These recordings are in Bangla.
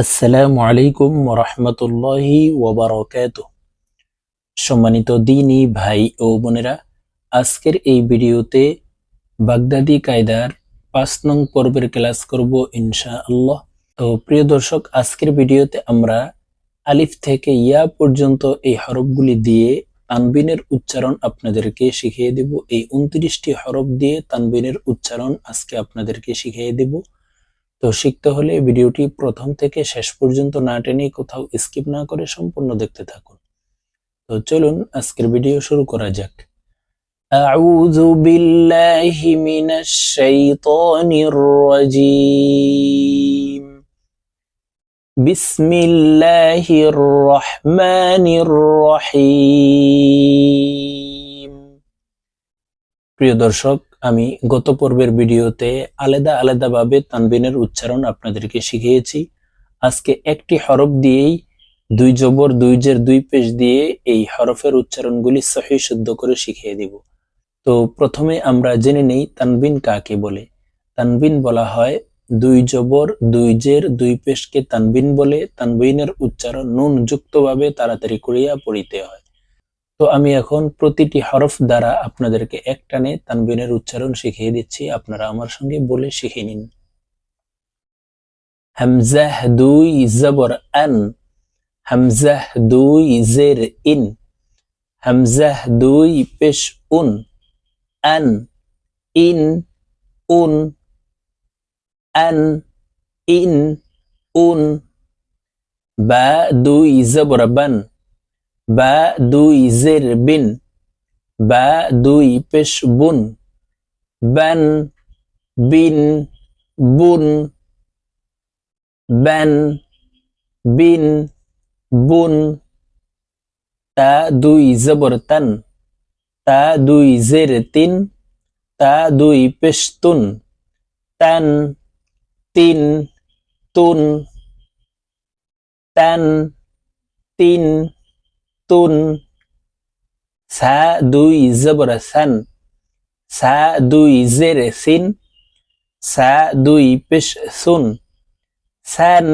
আসসালামু আলাইকুম রহমতুল্লাহি ওবরাকাত সম্মানিত দিনী ভাই ও বোনেরা, আজকের এই ভিডিওতে বাগদাদি কায়দার পাঁচ নং পর্বের ক্লাস করব ইনশা আল্লাহ তো প্রিয় দর্শক, আজকের ভিডিওতে আমরা আলিফ থেকে ইয়া পর্যন্ত এই হরফগুলি দিয়ে তানবিনের উচ্চারণ আপনাদেরকে শিখিয়ে দেব। এই উনত্রিশটি হরফ দিয়ে তানবিনের উচ্চারণ আজকে আপনাদেরকে শিখিয়ে দেব। তো শিখতে হলে ভিডিওটি প্রথম থেকে শেষ পর্যন্ত না টেনে কোথাও স্কিপ না করে সম্পূর্ণ দেখতে থাকুন তো চলুন আজকের ভিডিও শুরু করা যাক أعوذ بالله من الشيطان الرجيم بسم الله الرحمن الرحيم প্রিয় দর্শক আমি গত পর্বের ভিডিওতে আলাদা আলাদাভাবে তানবিনের উচ্চারণ আপনাদেরকে শিখিয়েছি। আজকে একটি হরফ দিয়েই দুই জবর, দুই জের, দুই পেশ দিয়ে এই হরফের উচ্চারণগুলি সহি শুদ্ধ করে শিখিয়ে দিব। তো প্রথমে আমরা জেনে নেই তানবিন কাকে বলে। তানবিন বলা হয় দুই জবর, দুই জের, দুই পেশকে তানবিন বলে। তানবিনের উচ্চারণ নুন যুক্তভাবে তাড়াতাড়ি করিয়া পড়িতে হয়। তো আমি এখন প্রতিটি হরফ দ্বারা আপনাদেরকে একটানে তানবিনের উচ্চারণ শিখিয়ে দিচ্ছি। আপনারা আমার সঙ্গে বলে শিখে নিন। হামজাহ দুই জবর আন, হামজাহ দুই জের ইন, হামজাহ দুই পেশ উন, আন, ইন, উন, আন, ইন, উন, বা দুই জবর বান বা দুই জের বিন বা দুই পেশ বুন বান বিন, বুন বান বিন বুন তা দুই জবর তান তা দুই জের তিন তা দুই পেশ তুন তান তিন তুন, তান তিন তুন সা দুই জবর সান। সা দুই জের সিন। সা দুই পেশ সুন। সান,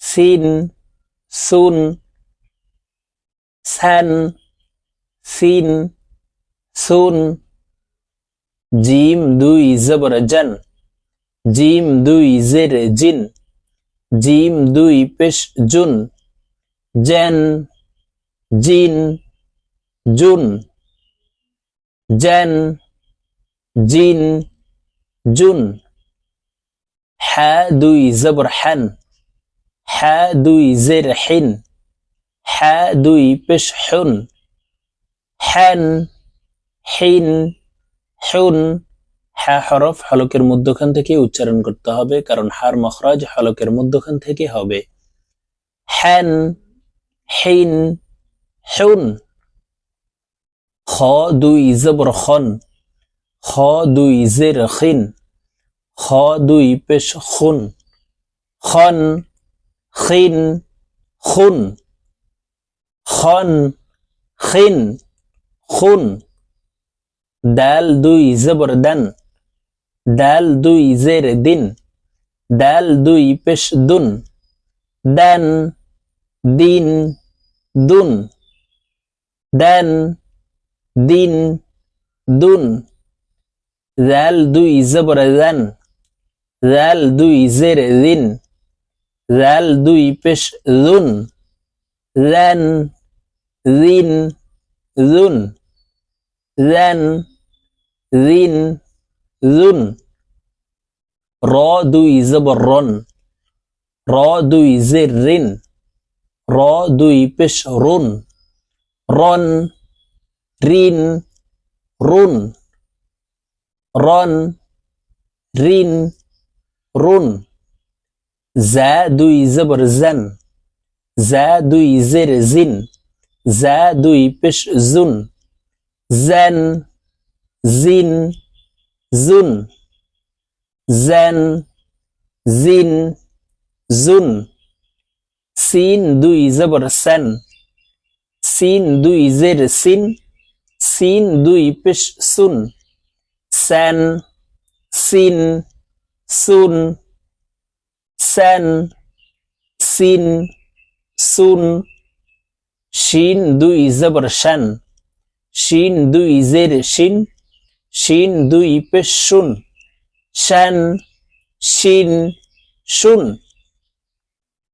সিন, সুন। সান, সিন, সুন। জিম দুই জবর জন। জিম দুই জের জিন। জিম দুই পেশ জুন। জেন জিন, জুন জেন জিন, জুন। হা দুই জবর হান। হা দুই জের হিন। হা দুই পেশ হুন। হ্যান হিন, হুন। হ্যা হরফ হলকের মধ্যখান থেকে উচ্চারণ করতে হবে, কারণ হার মখরাজ হলকের মধ্যখান থেকে হবে। হ্যান হিন হুন, খ দুই জবর খন, খ দুই জের খিন, খ দুই পেশ খুন, খন খিন খুন, খন খিন খুন, দাল দুই জবর দান, দাল দুই জের দিন, দাল দুই পেশ দুন, দান দিন দুন। দান, দিন, দুন। জাল দুই জবর জান জাল দুই জের দিন। জাল দুই পেশ জুন জান জিন জুন জান জিন জুন র দুই জবর রন। র দুই জের রিন র দুই পেশ রুন। রন রিন রুন রন রিন রুন জা দুই জবর জান জা দুই জের জিন জা দুই পেশ জুন জান জিন জুন জান জিন জুন সিন দুই জবর সান সিন দুই জের সিন সিন দুই পেশ সুন সান সিন সুন সান সিন সুন শিন দুই জবর শান শিন দুই জের শিন শিন দুই পেশ শুন শান শিন শুন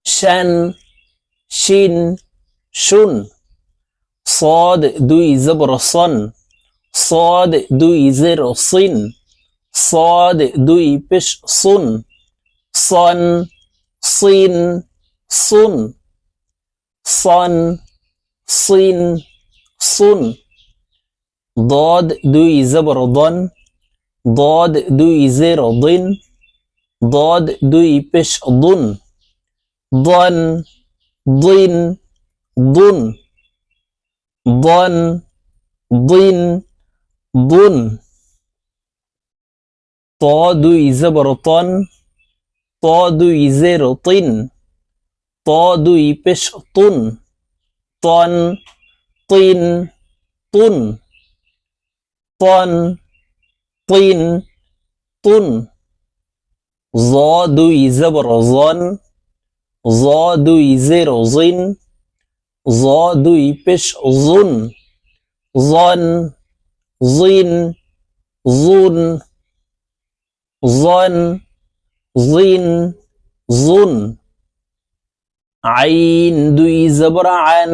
শান শিন শুন صاد দুই জবর সন صاد দুই জের সিন صاد দুই পেশ সুন صن সিন সুন صن সিন সুন ضاد দুই জবর ضن ضاد দুই জের ضن ضاد দুই পেশ ضن ضن ضن ضن ضن ضن ضن ط দুই জবর তন ত দুই জের তিন ত দুই পেশ তুন তন তিন তুন তন তিন তুন জ দুই জবর জন জ দুই জের জিন জ দুই পেশ জুন। জন, জিন, জুন। জন, জিন, জুন। আইন দুই জবর আন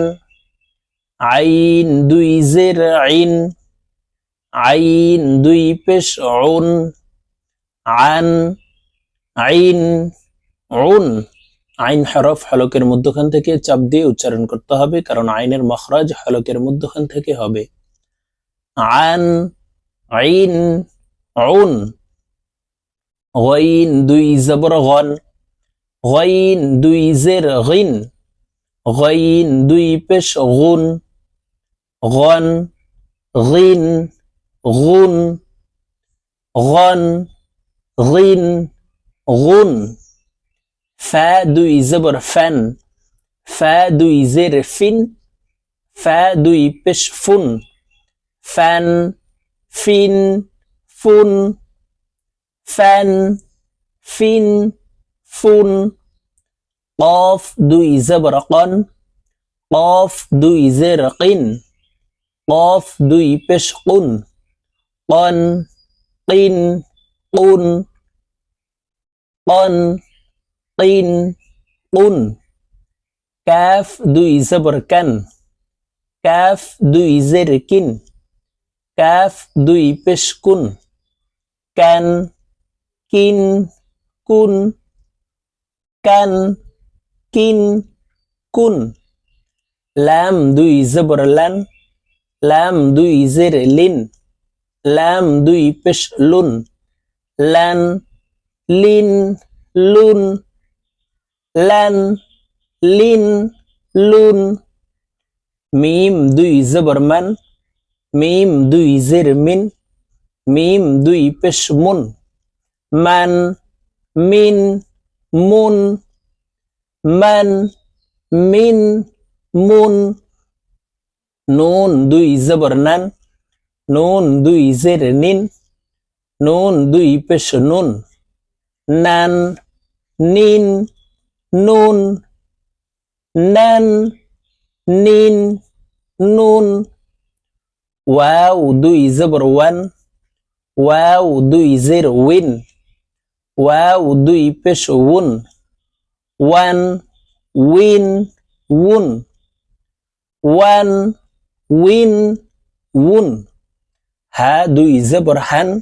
আইন দুই জের আইন। আইন দুই পেশ উন। আন, আইন উন। আইন হরফ হলকের মধ্যখান থেকে চাপ দিয়ে উচ্চারণ করতে হবে, কারণ আইনের মখরাজ হলকের মধ্যখান থেকে হবে। আন, আইন উন গইন দুই জবর গন। গইন দুই জের গিন। গইন দুই পেশ গুন। গন, গিন, গুন। গন, গিন, গুন। ফা দুই জবর ফ্যান ফা দুই জের ফিন ফা দুই পেশ ফুন ফ্যান ফিন ফুন ফ্যান ফিন ফুন قاف দুই জবর কন قاف দুই জের কিন قاف দুই পেশ কুন قن قن قن قن তিন, উন। ক্যাফ দুই জবর ক্যান ক্যাফ দুই জের কিন। ক্যাফ দুই পেশকুন ক্যান কিন, কুন ক্যান কিন, কুন ল্যাম দুই জবর ল্যান ল্যাম দুই জের লিন। ল্যাম দুই পেশ লুন। ল্যান লিন, লুন। লান লিন লুন মিম দুই জবর মান মিম দুই জের মিন মিম দুই পেশ মুন মান মিন মুন মান মিন মুন নুন দুই জবর নান নুন দুই জের নিন নুন দুই পেশ নুন নান নিন নুন, নান, নিন, নুন। ওয়াও, দুই জবর ওয়ান। ওয়াও, দুই জের উইন। ওয়াও, দুই পেশ উন। ওয়ান, উইন, উন। ওয়ান, উইন, উন। হা, দুই জবর হান।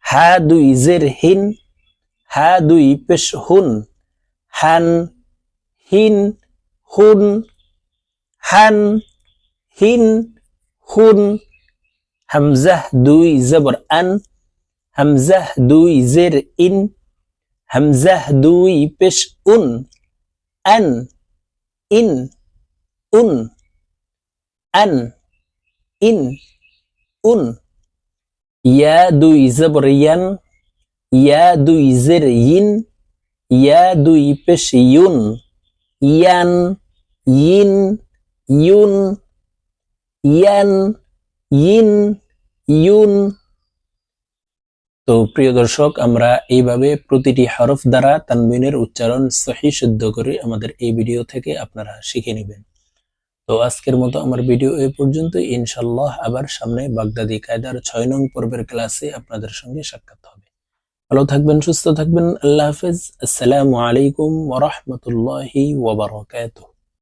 হা, দুই জের হিন। হা, দুই পেশ হুন। হান হিন, হুন হান হিন, হুন, হামজাহ দুই জবর আন, হামজাহ দুই জের ইন, হামজাহ দুই পেশ উন, আন, ইন, উন, আন, ইন, উন। ইয়া দুই জবর ইয়ান, ইয়া দুই জের ইন ইয়া দুই পেশ ইউন, ইয়ান, ইন, ইউন, ইয়ান, ইন, ইউন। তো প্রিয় দর্শক, আমরা এইভাবে প্রতিটি হরফ দ্বারা তানবিনের উচ্চারণ সহি শুদ্ধ করে আমাদের এই ভিডিও থেকে আপনারা শিখে নেবেন। তো আজকের মতো আমার ভিডিও এ পর্যন্ত ইনশাল্লাহ আবার সামনে বাগদাদি কায়দার ছয় নং পর্বের ক্লাসে আপনাদের সঙ্গে সাক্ষাৎ ভালো থাকবেন সুস্থ থাকবেন আল্লাহ হাফেজ আসসালামু আলাইকুম ওরহমতুল্লাহি ওবরাকাতুহ